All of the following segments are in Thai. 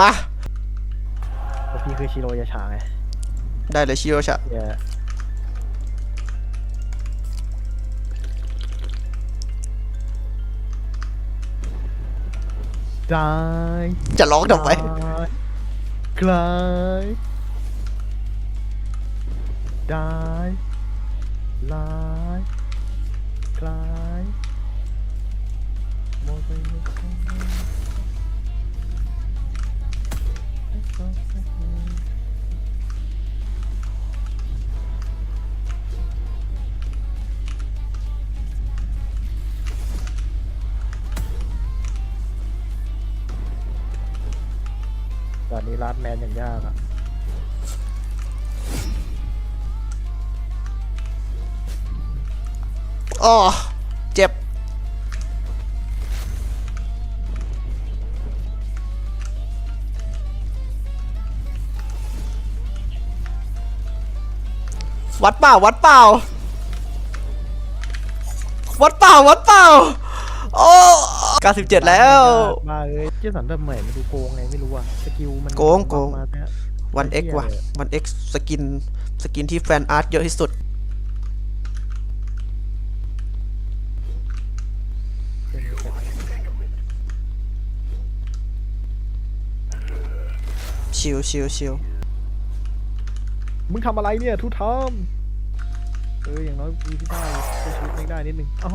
มาเพราะพี่คือชิโรยาชาไงได้เลยชิโรชะเหี้ยได้จะร้องทำไมกลายได้ลายกลายโมไป ตอนนี้ลาดแมนอย่างยากอะอ๋อเจ็บ วัดเปล่า วัดเปล่า วัดเปล่า วัดเปล่า โอ้ 97 แล้ว มาเลยเจ้าสันแบบใหม่มันดูโกงไงไม่รู้อะสกิลมันโกงโกง มาเนี่ย วัน X ว่ะวัน X สกินสกินที่แฟนอาร์ตเยอะที่สุด ชิลชิลชิลมึงทำอะไรเนี่ยทุทอมเอออย่างน้อยมีพี่ได้ช่วยชีวิตไม่ได้นิดนึงอ๋อ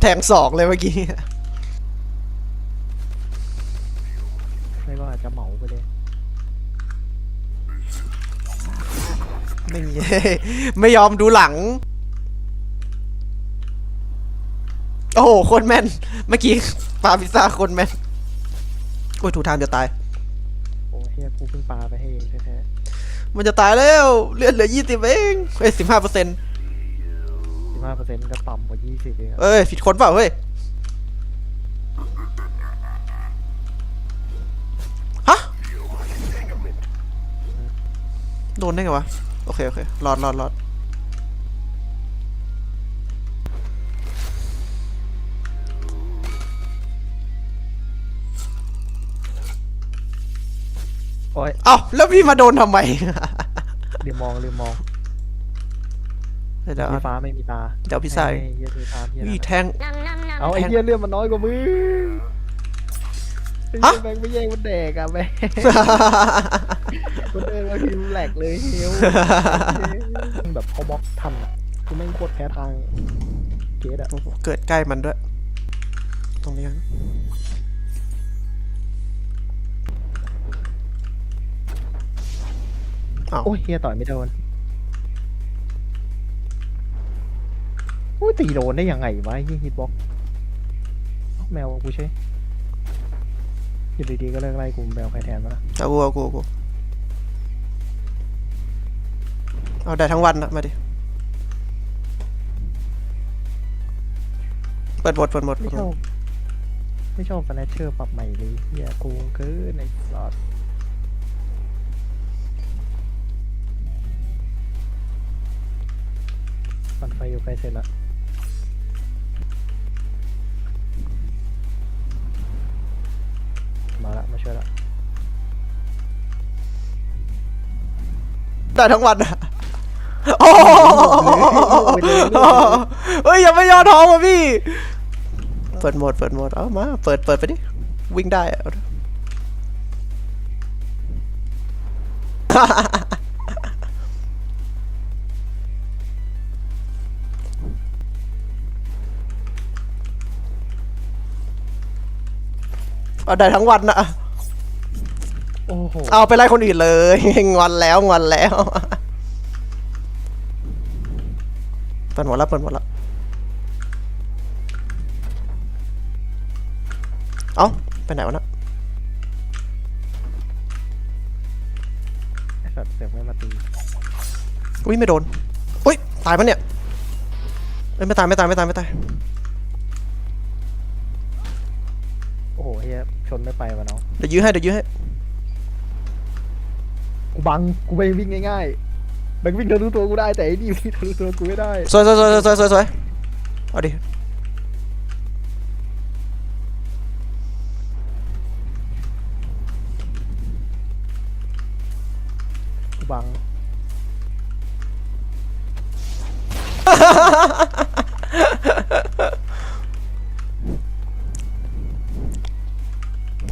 แทงสองเลยเมื่อกี้ ไม่ก็อาจจะเหมาไปเลยไม่ไม่ยอมดูหลัง โอ้โหโคนแม่น เมื่อกี้ปาพิซซ่าโคนแม่นโอ้ยถูกทางจะตาย โอ้เฮียกูเพิ่งปาไปให้เองแท้มันจะตายแล้ว เลือดเหลือยี่สิบเองเฮ้ยสิบห้าเปอร์เซ็นต์ๆสิบห้าเปอร์เซ็นต์ก็ต่ำกว่ายี่สิบเองอะเอ้ยผิดคนเปล่าเฮ้ย โดนได้ไงวะ โอเค โอเครอดรอดรอดโอ้ยเอ้าแล้วพี่มาโดนทำไมลืมมองลืมมองเดี๋ยวมีฟ้าไม่มีตาเดี๋ยวพี่ใส่ให้เฮียดูตามเฮียนี่นั่นแทน่ะงเอาไอ้เฮียเลือดมันน้อยกว่ามึงไอ้ฮะเหี้ยแบงค์ไม่แย่งมันแดกอะแบง ค์มันเดินมาทีมแหลกเลยเฮียวแบบเขาบล็อกทันอะคือแม่งโคตรแพ้ทางเกตอะเกิดใกล้มันด้วย ตรงนี้กันเอ้าโอ้ยเฮียต่อยไม่โดนโอ้ยตีโดนได้ยังไงวะไอ้เฮียฮิตบ็อกแมวกูใช่อยู่ดีๆก็เลิกไล่กูแมวใครแทนมาละเอากูเอากูเอากู เอาได้ทั้งวันนะมาดิ เปิดบทเปิดบทไม่เปิดชบอทบไม่ชอบฟันเชอร์ปรับใหม่เลยเฮียโกงเกินในสล็อตฟันไฟอยู่ใกล้เสร็จละมาละ มาช่วยละ ได้ทั้งวันอะ โอ้โหเฮ้ยอย่าไม่ยอท้องว่ะพี่ เปิดโหมดเปิดโหมดเอามา เปิดเปิดไปดิ วิ่งได้อะเอาดิเอาได้ทั้งวันนะโอ้โหเอาไปไล่คนอื่นเลย งอนแล้วงอนแล้ว ปิดหมดแล้วเปิดหมดแล้วเอ้าไปไหนวะนะไอสัตว์เสือกไม่มาตีอุ้ยไม่โดนอุ้ยตายปะเนี่ยเอ้ยไม่ตายไม่ตายไม่ตายไม่ตายโอ้โหเฮียชนไม่ไปวะน้องเดี๋ยวยื้อให้เดี๋ยวยื้อให้ กูบัง กูไปวิ่งง่ายๆ แบงค์วิ่งทะลุตัวกูได้แต่ไอ้นี่วิ่งทะลุตัวกูไม่ได้สวยสวยสวยสวยสวยสวยเอาดิบัง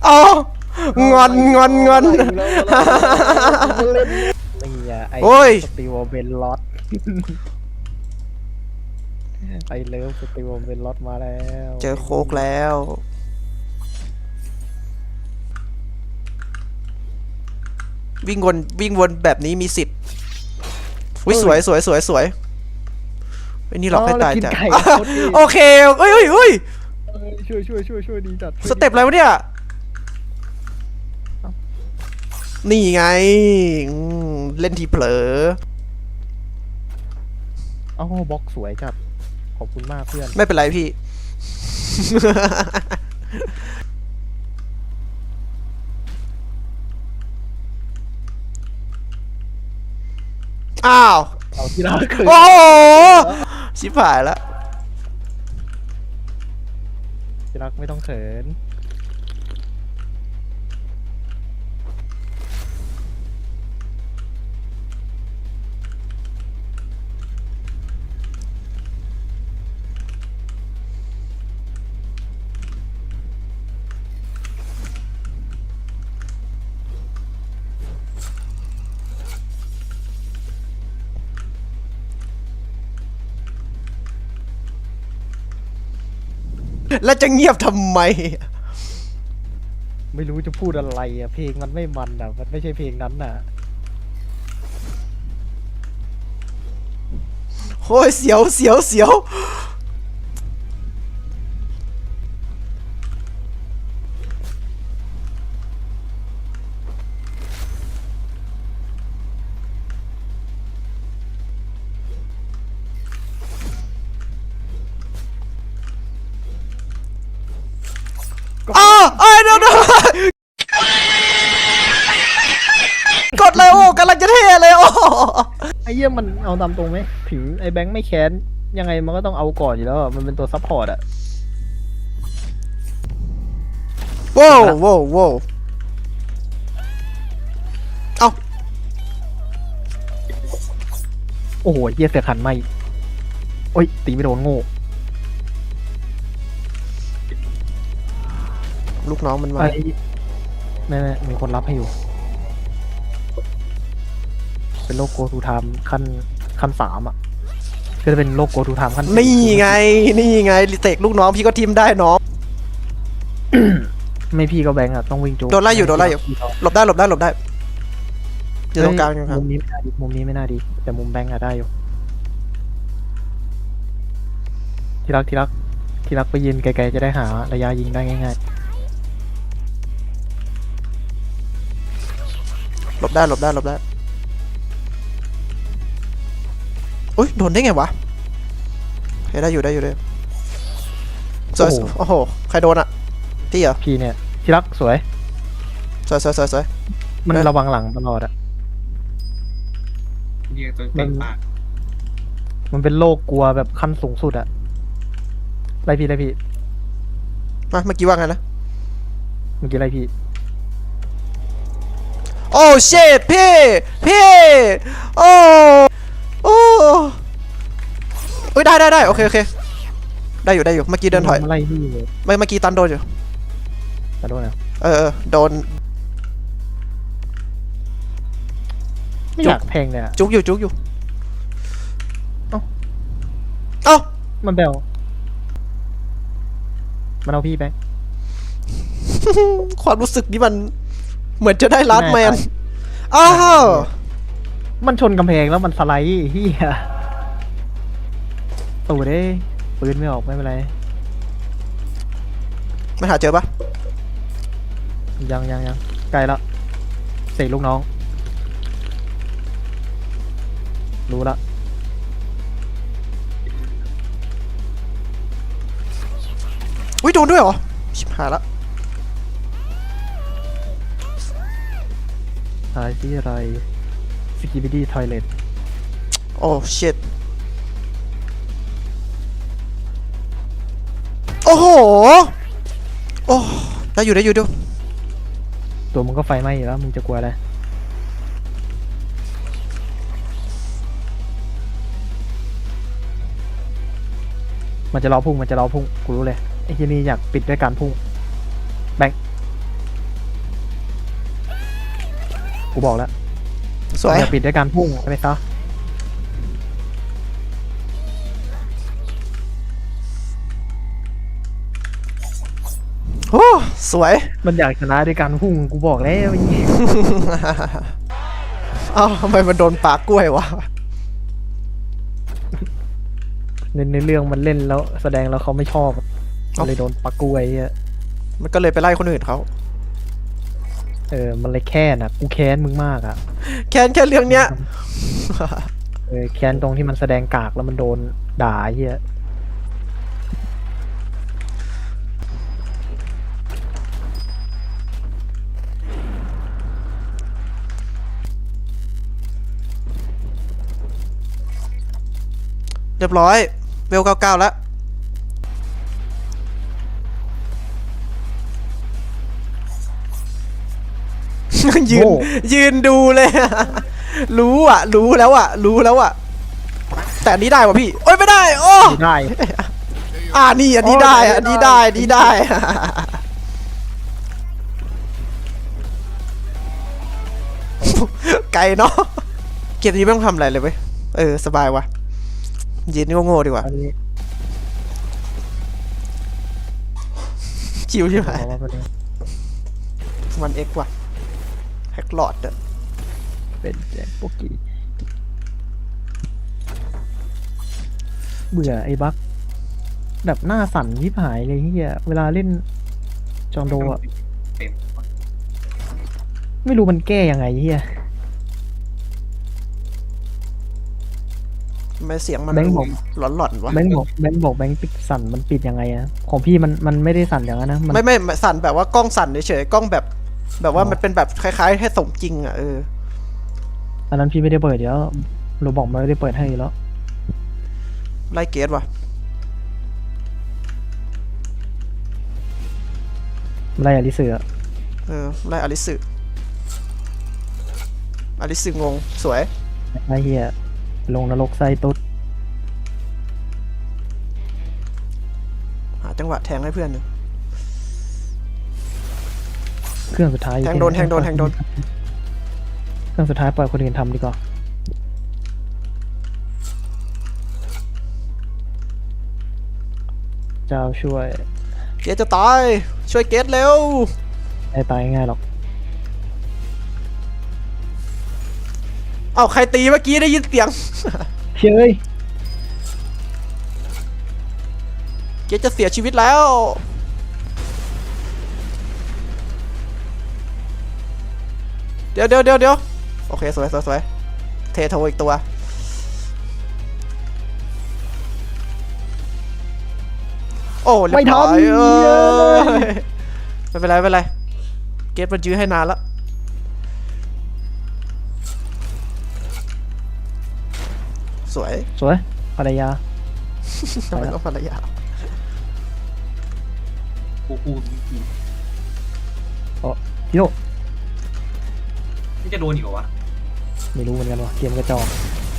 อ๋องอนงอนงอนนี่อะไอ้ โอ้ยสตี วอลเบนล็อตไอเลิฟสตีวอลเบนล็อตมาแล้ว เจอโคกแล้ว วิ่งวนวิ่งวนแบบนี้มีสิทธิ์วิสวยสวยสวยสวยไอ้นี่หลอกให้ตายกินจ้ะไก่โคตรดีโอเคเอ้ยเอ้ยเอ้ยเออช่วยช่วยช่วยช่วยดีจัดสเต็ปอะไรวะเนี่ยนี่ไงอืมเล่นทีเผลอ เอ้าบล็อกสวยจัด ขอบคุณมากเพื่อน ไม่เป็นไรพี่ อ้าว เอาที่รักเคยโอ้โหชิบหายแล้ว ที่รักไม่ต้องเขิน แล้วจะเงียบทำไม ไม่รู้จะพูดอะไรอะ เพลงมันไม่มันอะ มันไม่ใช่เพลงนั้นน่ะ โอ้ยเสียวเสียวเสียว อ้าวเอ้ยเดี๋ยวเดี๋ยวกดเลยโอ้กำลังจะเทเลยโอ้ไอ้เยี่ยมันเอาตามตรงไหมถึงไอ้แบงค์ไม่แค้นยังไงมันก็ต้องเอาก่อนอยู่แล้วอะมันเป็นตัวซัพพอร์ตอะโว้วโว้วโว้วเอ้าโอ้โหเยี่ยเสียขันไม่โอ้ยตีไม่โดนโง่ ลูกน้องมันมา ไอ้แม่แม่มีคนรับให้อยู่ เป็นโลกโกทูไทม์ขั้นขั้นสามอะก็จะเป็นโลกโกทูไทม์ขั้นสี่นี่ไง นี่ไงลิเตกลูกน้องพี่ก็ทีมได้น้อง ไม่พี่ก็แบงค์อะต้องวิ่งจุกโดนไล่อยู่โดนไล่อยู่ หลบได้หลบได้หลบได้อยู่ตรงกลางอยู่ครับ มุมนี้ไม่น่าดีมุมนี้ไม่น่าดี แต่มุมแบงค์อะได้อยู่ ที่รักที่รักที่รักไปยืนไกลๆจะได้หาระยะยิงได้ง่าย หลบได้หลบได้หลบได้อุ้ยโดนได้ไงวะเฮ้ยได้อยู่ได้อยู่ได้อยู่สวยโอ้โหใครโดนอะพี่เหรอๆพี่เนี่ยที่รักสวย สวยสวยสวยสวยมันเอ้ยระวังหลังตลอดอะเรียกตัวเต็งปากมันเป็นโรคกลัวแบบขั้นสูงสุดอะไล่พี่ไล่พี่มาเมื่อกี้ว่าไงนะ เมื่อกี้ไล่พี่ โอ้เชดพี่พี่โอ้โอ้เอ้ยได้ได้ได้โอเคโอเคได้อยู่ได้อยู่เมื่อกี้เดินถอยมัไล่พี่เลยไม่เมื่อกี้ตันโดนอยู่แต่โดนอะเออเออโดน ไม่จุ๊อบยากแทงเลยอะจุกอยู่จุกอยู่ เอ้า เอ้า มันแบวมันเอาพี่แบงค์ความรู้สึกนี่มัน เหมือนจะได้ลาดแมนแน่ใจอ้าว มันชนกำแพงแล้วมันสไลด์เฮียตูดเด้ปืนไม่ออกไม่เป็นไร มันหาเจอปะยังยังยังใกล้แล้วเสกลูกน้อง รู้ละอุ้ยโดนด้วยเหรอ ชิบหายละ้ายที่ไรสกิบิดี้ทอยเล็ตโอ้เชิดโอ้โห โอ้ได้อยู่ได้อยู่ดู ตัวมึงก็ไฟไหม้แล้ว มึงจะกลัวอะไรมันจะล้อพุ่ง มันจะล้อพุ่ง กูรู้เลย ไอ้ที่นี่อยากปิดด้วยการพุ่ง กูบอกแล้วสวย อยากปิดด้วยการพุ่งใช่ไหมซะโอ้สวย มันอยากชนะด้วยการพุ่งกูบอกแล้วไอ้เหี้ยเอ้าทำไมมันโดนปากกล้วยวะในในเรื่องมันเล่นแล้วแสดงแล้วเขาไม่ชอบมันเลยโดนปักกล้วยอะมันก็เลยไปไล่คนอื่นเขา เออ มันเลยแค้นอะ กูแค้นมึงมากอะ แค่แค่เรื่องเนี้ย เออ แค้นตรงที่มันแสดงกากแล้วมันโดนด่าไอ้เฮียเรียบร้อย เวลเก้าเก้าแล้ว ยืน ยืนดูเลยอะรู้อะ รู้แล้วอะ รู้แล้วอะ แต่อันนี้ได้ป่ะพี่ โอ้ยไม่ได้ โอ้ไม่ได้ อ่านี่อันนี้ได้อันนี้ได้อันนี้ได้ ไกลเนาะ เกมนี้ไม่ต้องทำอะไรเลยเว้ย เออ สบายว่ะ ยืนโง่ๆดีกว่า อันนี้ชิวใช่ไหมบอกว่าเป็นมันเอ็กว่ะ แฮกหลอดอะเป็นแจ็คโปกกี้เบื่อไอ้บั๊กแบบหน้าสั่นยิบหายเลยเฮียเวลาเล่นจองโดอะไม่รู้มันแก้ยังไงเฮียทำไมเสียงมันแบงค์บอกหลอนๆวะแบงค์บอกแบงค์บอกแบงค์ปิดสั่นมันปิดยังไงอะของพี่มันมันไม่ได้สั่นอย่างนั้นนะมันไม่ไม่ไม่สั่นแบบว่ากล้องสั่นเฉยๆกล้องแบบ แบบว่าอ๋อมันเป็นแบบคล้ายๆให้สมจริงอะเอออันนั้นพี่ไม่ได้เปิดเดี๋ยวเราบอกมันไม่ได้เปิดให้แล้ว ไล่เกตว่ะไล่อลิเสือเออไล่อลิสึอลิสึงง สวยไล่เฮียลงนรกไส้ตุ๊ดหาจังหวะแทงให้เพื่อนหนึ่ง เครื่องสุดท้ายแทงโดนแทงโดนแทงโดนเครื่องสุดท้ายปล่อยคนอื่นทำดีกว่าเจ้าช่วย เกตจะตาย ช่วยเกตเร็วไม่ตายง่ายหรอกเอ้าใครตีเมื่อกี้ได้ยินเสียงเฮ้ยเกตจะเสียชีวิตแล้ว เดี๋ยวเดี๋ยวเดี๋ยวเดี๋ยวโอเคสวยสวยสวยเทโทอีกตัว โอ้เรียบร้อยเอ้ยไม่เป็นไรไม่เป็นไร เกตมันยื้อให้นานแล้วสวย สวย ภรรยาทำไมต้องภรรยากูกูโย นี่จะโดนอีกเหรอวะไม่รู้เหมือนกันว่ะเกมกระจอก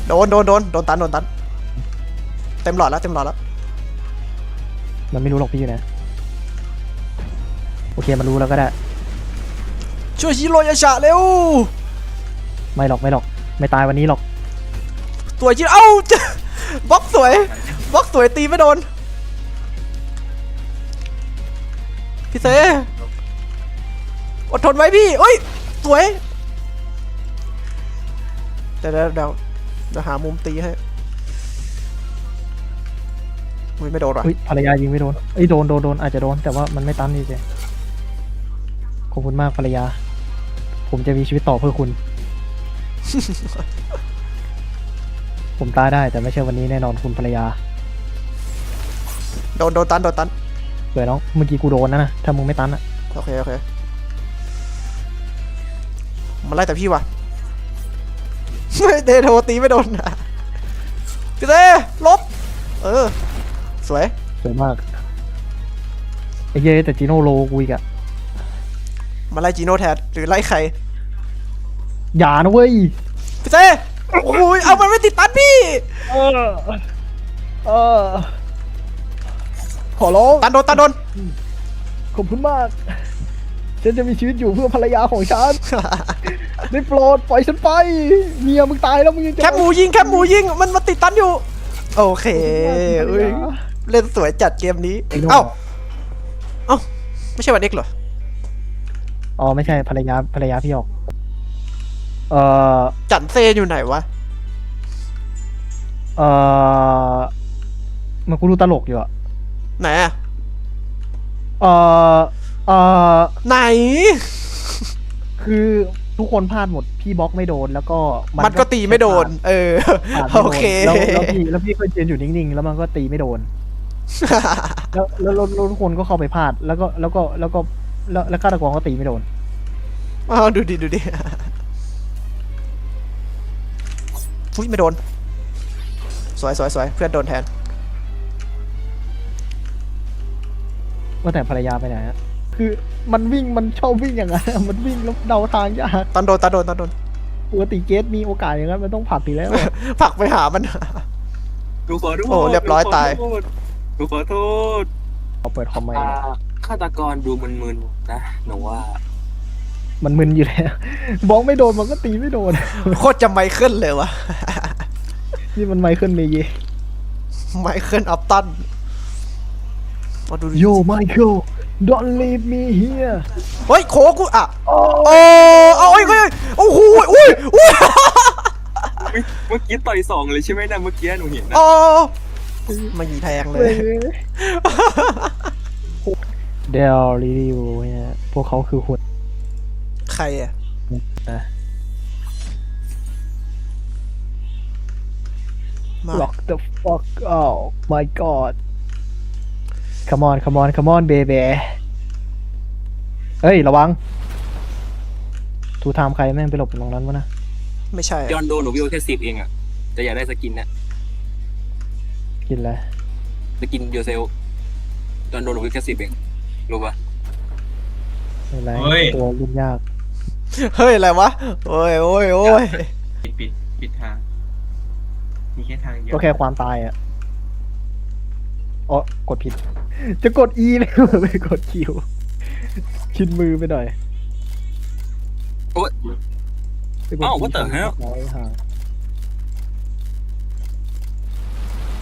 โดนโดนโดนโดนตันโดนตัน เต็มหลอดแล้วเต็มหลอดแล้วมันไม่รู้หรอกพี่อยู่ไหนโอเคมันรู้แล้วก็ได้ ช่วยชิโรยาชะเร็ว ไม่หรอกไม่หรอก ไม่ตายวันนี้หรอกตัวชิโร่เอ้าเจบล็อกสวยบล็อกสวยตีไม่โดน พี่เซอดทนไว้พี่เอ้ย สวย เดี๋ยวเดี๋ยวเดี๋ยวเดี๋ยวหามุมตีให้อุ้ยไม่โดนว่ะอุ้ยภรรยายิงไม่โดนเอ้ยโดนโดนโดนอาจจะโดนแต่ว่ามันไม่ตันนี่เจขอบคุณมากภรรยา ผมจะมีชีวิตต่อเพื่อคุณ ผมตายได้แต่ไม่ใช่วันนี้แน่นอนคุณภรรยา โดนโดนตันโดนตันเผื่อน้องเมื่อกี้กูโดนนะนะถ้ามึงไม่ตันอะโอเคโอเคมันไล่แต่พี่ว่ะ ไม่เดโทตีไม่โดนพี่เต้ลบ เออ สวย สวยมากไอ้เย้ยแต่จีโน่โลกูอีกอะมาไล่จีโน่แทนหรือไล่ใครอย่านะเว้ยพี่เต้โอ้ยเอามันไม่ติดตันพี่ เออเออขอร้องตันโดนตันโดนขอบคุณมาก ฉันจะมีชีวิตอยู่เพื่อภรรยาของฉัน ได้โปรดปล่อยฉันไปเมียมึงตายแล้วมึงยังจะแคปหมูยิงแคปหมูยิงมันมาติดตันอยู่ โอเคอุ้ยเล่นสวยจัดเกมนี้เอ้าเอ้าไม่ใช่วันเด็กเหรออ๋อไม่ใช่ภรรยาภรรยาพี่หยอกเอ่อจันเซอยู่ไหนวะเอ่อมันกูดูตลกอยู่อะไหนอะเอ่อเอ่อไหน คือ ทุกคนพลาดหมดพี่บล็อกไม่โดนแล้วก็มันก็ตีไม่โดน เออพลาดไม่โอโดนเคแล้วแล้วพี่แล้วพี่ก็ยืนอยู่นิ่งๆ แล้วมันก็ตีไม่โดนแล้วแล้วแล้วแล้วทุกคนก็เข้าไปพลาด แล้วก็แล้วก็แล้วก็แล้วแล้วฆาตกรก็ตีไม่โดนอ้าวดูดิดูดิฟุยไม่โดน สวยสวยสวยเพื่อนโดนแทนว่าแต่ภรรยาไปไหนฮะ คือมันวิ่งมันชอบวิ่งอย่างนั้นอะมันวิ่งแล้วเดาทางยากตันโดนตันโดนตันโดนปกติเกสมีโอกาสอย่างนั้นมันต้องผลักทีแล้วอะผลักไปหามันหนูขอโทษโอ้เรียบร้อยตายหนูขอโทษเอาเปิดคอมไมค์อ่าเนี่ยฆาตกรดูมึนๆนะหนูว่ามันมึนอยู่แล้วบล็อกไม่โดนมันก็ตีไม่โดนโคตรจะไมเคิลเลยวะ นี่มันไมเคิลเมเย ไมเคิลอัพตัน มาดูดิโยไมเคิล don't leave me here เฮ้ยโคกูอะโอ้โอ้เอาโอ้ยโอ้ยโอ้โหอุ้ยอุ้ยเมื่อกี้ต่อยสองเลยใช่ไหมนะเมื่อกี้หนูเห็นนะ โอ้มาหยีแทงเลย เดลรีวิวเนี่ยพวกเขาคือหุ่นใครอะนะมา Lock the fuck out my god come on come on come on baby เฮ้ย ระวังทูไทม์ใครแม่งไปหลบอยู่ตรงนั้นวะนะ ไม่ใช่ยอนโดนหนูวิวแค่สิบเองอะแต่อยากได้สกินนะกินอะไรสกินเดียวเซลยอนโดนหนูวิวแค่สิบเองรู้ปะไม่เป็นไรเฮ้ย ตัวรุ่นยาก เฮ้ย อะไรวะ โอ้ยโอ้ยโอ้ยปิดปิดปิดทาง มีแค่ทางเดียวก็แค่ความตายอะ อ๋อกดผิด จะกด E เลยไปกด Q ชินมือไปหน่อยโอ๊ยไปกด อ้าว E what the hell ร้อยห่าง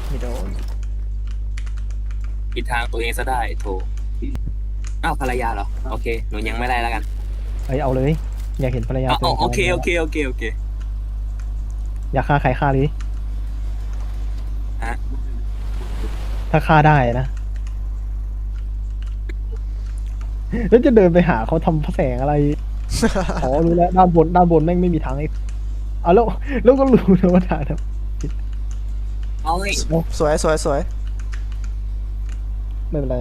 ไม่โดนปิดทางตัวเองซะได้โถอ้าวภรรยาเหรอ โอเค หนูยังไม่ได้แล้วกันเอ้ยเอาเลย อยากเห็นภรรยาอ๋อตัวงโอเคตายโอเค โอเค โอเค อยากฆ่าใครฆ่าเลย ฮะ ถ้าฆ่าได้นะ แล้วจะเดินไปหาเขาทำพระแสงอะไร อ๋อ รู้แล้ว ด้านบน ด้านบนแม่งไม่มีทางไอ้เอาแล้ว แล้วก็รู้นะว่าทางนะเอาเลยสวยสวยสวยไม่เป็นไร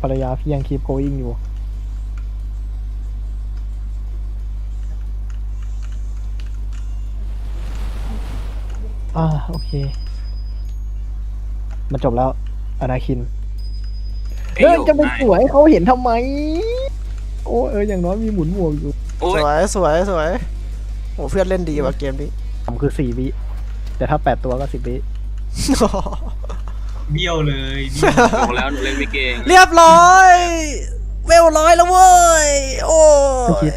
ภรรยาพี่ยังคีบโกอิงอยู่ อ่า โอเค มันจบแล้วอนาคินเอ้เฮ้ยยจะไปสวยให้เขาเห็นทำไม โอ้เอออย่างน้อยมีหมุนหมวกอยู่โอ้สยวยสวยสวยโอ้เพื่อนเล่นดีว่ะเกมนี้ทำคือสี่วิแต่ถ้าแปดตัวก็สิบวิเบี้ยวเลยเบี้ยวบอกแล้วหนูเล่นไม่เก่งเรียบร้อย เวลร้อยแล้วเว้ย โอ้ย